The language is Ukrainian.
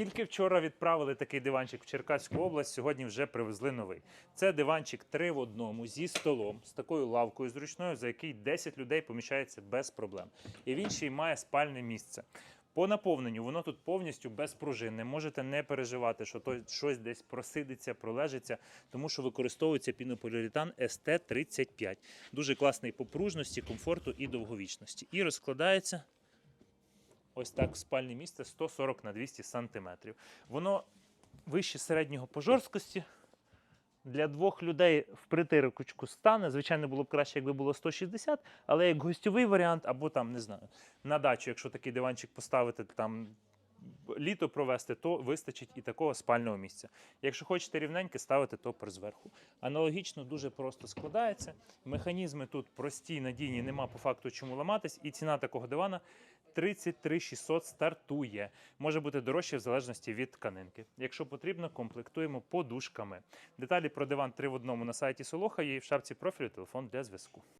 Тільки вчора відправили такий диванчик в Черкаську область, сьогодні вже привезли новий. Це диванчик три в одному зі столом, з такою лавкою зручною, за який 10 людей поміщається без проблем. І він ще й має спальне місце. По наповненню воно тут повністю без пружин. Не можете не переживати, що то щось десь просидиться, пролежиться, тому що використовується пінополіуретан ST35. Дуже класний по пружності, комфорту і довговічності. І розкладається ось так спальне місце 140 на 200 сантиметрів. Воно вище середнього по жорсткості. Для двох людей в притирочку стане. Звичайно, було б краще, якби було 160, але як гостьовий варіант, або там, не знаю, на дачу, якщо такий диванчик поставити, там літо провести, то вистачить і такого спального місця. Якщо хочете рівненьке, ставити топор зверху. Аналогічно дуже просто складається. Механізми тут прості, надійні, нема по факту чому ламатись, і ціна такого дивана 33 600 стартує. Може бути дорожче в залежності від тканинки. Якщо потрібно, комплектуємо подушками. Деталі про диван 3 в одному на сайті Солоха і в шапці профілю телефон для зв'язку.